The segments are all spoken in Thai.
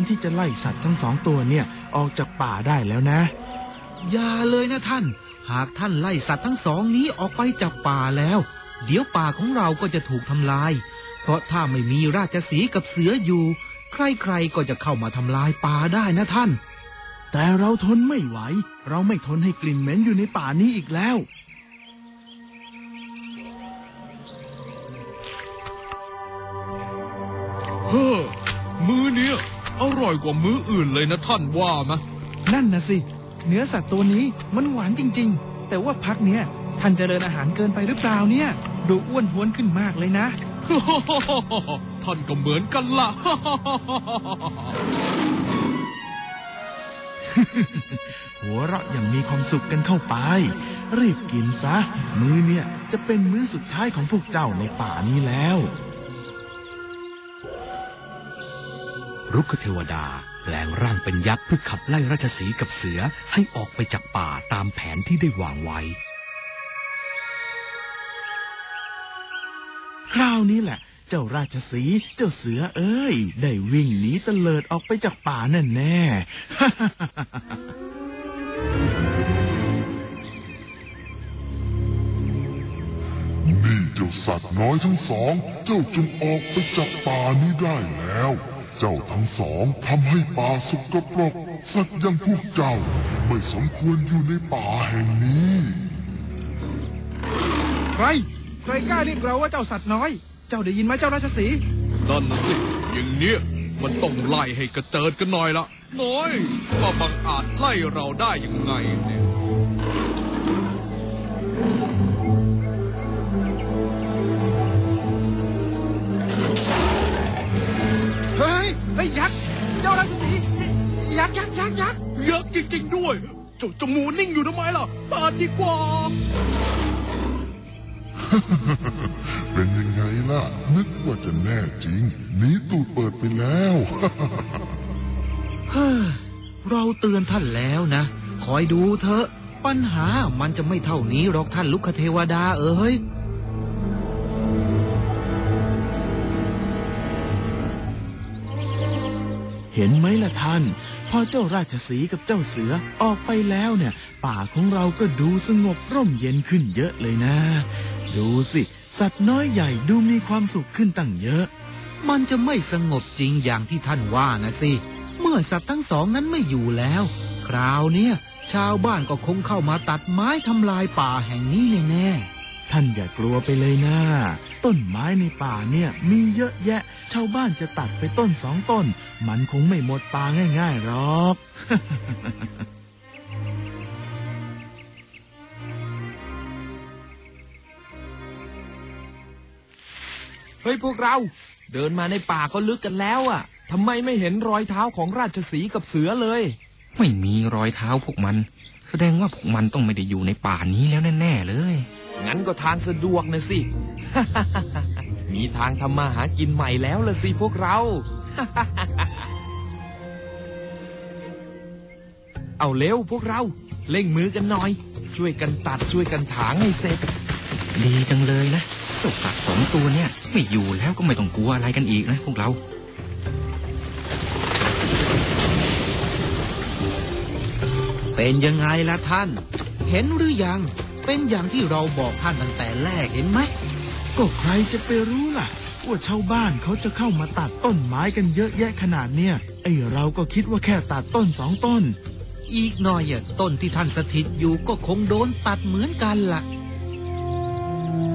นที่จะไล่สัตว์ทั้งสองตัวเนี่ยออกจากป่าได้แล้วนะ อย่าเลยนะท่าน หากท่านไล่สัตว์ทั้งสองนี้ออกไปจากป่าแล้ว เดี๋ยวป่าของเราก็จะถูกทำลาย เพราะถ้าไม่มีราชสีห์กับเสืออยู่ ใครๆก็จะเข้ามาทำลายป่าได้นะท่าน แต่เราทนไม่ไหว เราไม่ทนให้กลิ่นเหม็นอยู่ในป่านี้อีกแล้วเฮ้อมื้อเนี้ย อร่อยกว่ามื้ออื่นเลยนะท่านว่าไหมนั่นนะสิ เนื้อสัตว์ตัวนี้มันหวานจริง ๆ แต่ว่าพักเนี้ยท่านเจริญอาหารเกินไปหรือเปล่าเนี่ย ดูอ้วนท้วนขึ้นมากเลยนะ ท่านก็เหมือนกันละหัวเราะอย่างมีความสุขกันเข้าไป รีบกินซะ มื้อเนี่ยจะเป็นมื้อสุดท้ายของพวกเจ้าในป่านี้แล้ว รุกขเทวดาแปลงร่างเป็นยักษ์เพื่อขับไล่ราชสีกับเสือให้ออกไปจากป่าตามแผนที่ได้วางไว้ คราวนี้แหละ เจ้าราชสีเจ้าเสือเอ้ย ได้วิ่งหนีเตลิดออกไปจากป่าแน่แน่นี่เจ้าสัตว์น้อยทั้งสอง เจ้าจงออกไปจากป่านี้ได้แล้ว เจ้าทั้งสองทำให้ป่าสกปรก สัตว์อยังพวกเจ้าไม่สมควรอยู่ในป่าแห่งนี้ ใคร ใครกล้าเรียกเราว่าเจ้าสัตว์น้อย เจ้าได้ยินไหมเจ้าราชสีห์นั่นนะสิอย่างเนี้ยมันต้องไล่ให้กระเจิดกันหน่อยละน้อยว่าบังอาจไล่เราได้ยังไงเนี่ย ด้วยเจ้าจมูนิ่งอยู่ทำไมล่ะเปิดดีกว่า เป็นยังไงล่ะ นึกว่าจะแน่จริงหนีตูดเปิดไปแล้วเฮ้อเราเตือนท่านแล้วนะ คอยดูเถอะ ปัญหามันจะไม่เท่านี้หรอกท่านลุกคเทวดาเอ้ยเห็นไหมล่ะท่าน พอเจ้าราชสีกับเจ้าเสือออกไปแล้วเนี่ย ป่าของเราก็ดูสงบร่มเย็นขึ้นเยอะเลยนะ ดูสิ สัตว์น้อยใหญ่ดูมีความสุขขึ้นตั้งเยอะ มันจะไม่สงบจริงอย่างที่ท่านว่านะสิ เมื่อสัตว์ทั้งสองนั้นไม่อยู่แล้ว คราวเนี้ยชาวบ้านก็คงเข้ามาตัดไม้ทำลายป่าแห่งนี้แน่ๆท่านอย่ากลัวไปเลยนะ ต้นไม้ในป่าเนี่ยมีเยอะแยะ ชาวบ้านจะตัดไปต้นสองต้น มันคงไม่หมดป่าง่ายๆหรอกเฮ้ยพวกเรา เดินมาในป่าก็ลึกกันแล้วอะทำไมไม่เห็นรอยเท้าของราชสีห์กับเสือเลย ไม่มีรอยเท้าพวกมัน แสดงว่าพวกมันต้องไม่ได้อยู่ในป่านี้แล้วแน่ๆเลย งั้นก็ทางสะดวกนะสิ มีทางทำมาหากินใหม่แล้วละสิพวกเรา เอาเร็วพวกเรา เร่งมือกันหน่อย ช่วยกันตัดช่วยกันถางให้เสร็จ ดีจังเลยนะเจ้าสัตว์สองตัวเนี่ย ไม่อยู่แล้วก็ไม่ต้องกลัวอะไรกันอีกนะพวกเราเป็นยังไงล่ะท่าน เห็นหรือยัง เป็นอย่างที่เราบอกท่านตั้งแต่แรกเห็นไหม ก็ใครจะไปรู้ล่ะ ว่าชาวบ้านเขาจะเข้ามาตัดต้นไม้กันเยอะแยะขนาดเนี้ยไอเราก็คิดว่าแค่ตัดต้นสองต้น อีกหน่อยอะต้นที่ท่านสถิตอยู่ก็คงโดนตัดเหมือนกันล่ะ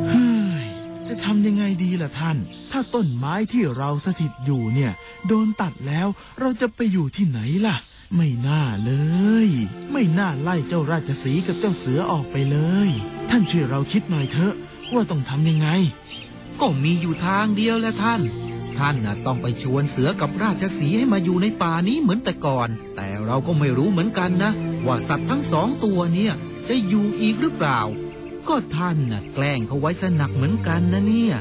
เฮ้ยจะทำยังไงดีล่ะท่าน ถ้าต้นไม้ที่เราสถิตอยู่เนี่ย โดนตัดแล้วเราจะไปอยู่ที่ไหนล่ะ ไม่น่าเลย ไม่น่าไล่เจ้าราชสีกับเจ้าเสือออกไปเลย ท่านช่วยเราคิดหน่อยเถอะ ว่าต้องทำยังไง ก็มีอยู่ทางเดียวแหละท่าน ท่านนะต้องไปชวนเสือกับราชสีให้มาอยู่ในป่านี้เหมือนแต่ก่อน แต่เราก็ไม่รู้เหมือนกันนะ ว่าสัตว์ทั้งสองตัวเนี่ยจะอยู่อีกหรือเปล่า ก็ท่านน่ะแกล้งเขาไว้สนักเหมือนกันนะเนี่ย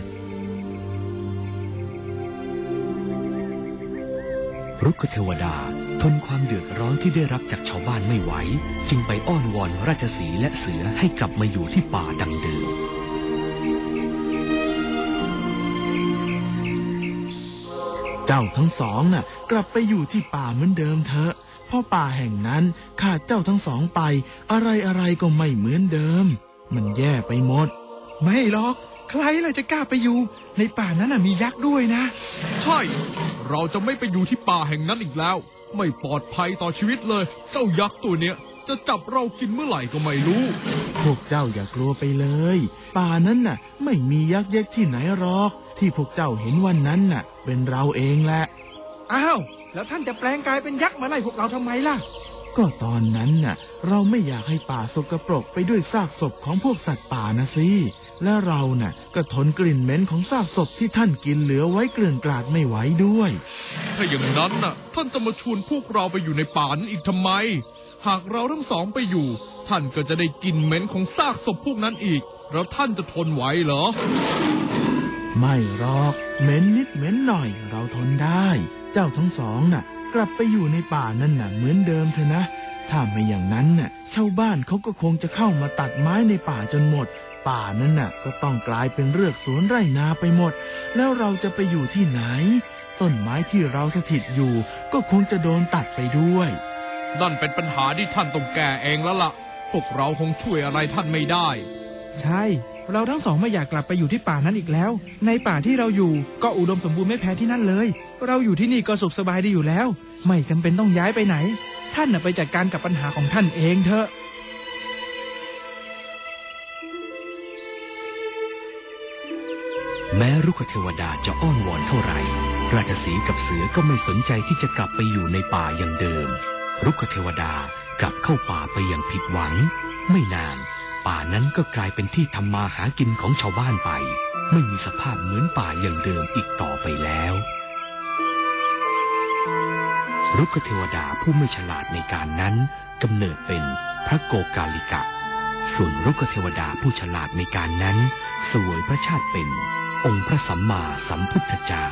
รุกขเทวดาทนความเดือดร้อนที่ได้รับจากชาวบ้านไม่ไหว จึงไปอ้อนวอนราชสีและเสือให้กลับมาอยู่ที่ป่าดังเดิม เจ้าทั้งสองน่ะ กลับไปอยู่ที่ป่าเหมือนเดิมเถอะเพราะป่าแห่งนั้นขาดเจ้าทั้งสองไป อะไรอะไรๆก็ไม่เหมือนเดิม มันแย่ไปหมด ไม่หรอก ใครล่ะจะกล้าไปอยู่ ในป่านั้นน่ะมียักษ์ด้วยนะ ใช่ เราจะไม่ไปอยู่ที่ป่าแห่งนั้นอีกแล้ว ไม่ปลอดภัยต่อชีวิตเลย เจ้ายักษ์ตัวเนี้ยจะจับเรากินเมื่อไหร่ก็ไม่รู้ พวกเจ้าอย่ากลัวไปเลย ป่านั้นน่ะ ไม่มียักษ์เย็กที่ไหนหรอก ที่พวกเจ้าเห็นวันนั้นน่ะ เป็นเราเองแหละ อ้าว แล้วท่านจะแปลงกายเป็นยักษ์มาไล่พวกเราทำไมล่ะ ก็ตอนนั้นน่ะ เราไม่อยากให้ป่าสกปรกไปด้วยซากศพของพวกสัตว์ป่านะสิ และเราน่ะ ก็ทนกลิ่นเหม็นของซากศพที่ท่านกินเหลือไว้เกลื่อนกลาดไม่ไหวด้วย ถ้าอย่างนั้นน่ะ ท่านจะมาชวนพวกเราไปอยู่ในป่านั้นอีกทำไม หากเราทั้งสองไปอยู่ ท่านก็จะได้กลินเหม็นของซากศพพวกนั้นอีก แล้วท่านจะทนไหวเหรอ ไม่หรอกเหม็นนิดเหม็นหน่อยเราทนได้ เจ้าทั้งสองน่ะ กลับไปอยู่ในป่านั่นน่ะเหมือนเดิมเถอะนะ ถ้าไม่อย่างนั้นน่ะชาวบ้านเขาก็คงจะเข้ามาตัดไม้ในป่าจนหมด ป่านั้นน่ะ ก็ต้องกลายเป็นเรือกสวนไร่นาไปหมด แล้วเราจะไปอยู่ที่ไหน ต้นไม้ที่เราสถิตอยู่ ก็คงจะโดนตัดไปด้วย นั่นเป็นปัญหาที่ท่านต้องแก้เองแล้วล่ะ พวกเราคงช่วยอะไรท่านไม่ได้ ใช่ เราทั้งสองไม่อยากกลับไปอยู่ที่ป่านั้นอีกแล้ว ในป่าที่เราอยู่ก็อุดมสมบูรณ์ไม่แพ้ที่นั่นเลย เราอยู่ที่นี่ก็สุขสบายดีอยู่แล้ว ไม่จำเป็นต้องย้ายไปไหน ท่านน่ะไปจัดการกับปัญหาของท่านเองเถอะแม้รุกขเทวดาจะอ้อนวอนเท่าไหร่ ราชสีกับเสือก็ไม่สนใจที่จะกลับไปอยู่ในป่าอย่างเดิม รุกขเทวดากลับเข้าป่าไปอย่างผิดหวัง ไม่นาน ป่านั้นก็กลายเป็นที่ทำมาหากินของชาวบ้านไป ไม่มีสภาพเหมือนป่าอย่างเดิมอีกต่อไปแล้วรุกขเทวดาผู้ไม่ฉลาดในการนั้นกำเนิดเป็นพระโกกาลิกะ ส่วนรุกขเทวดาผู้ฉลาดในการนั้น สวยพระชาติเป็นองค์พระสัมมาสัมพุทธเจ้า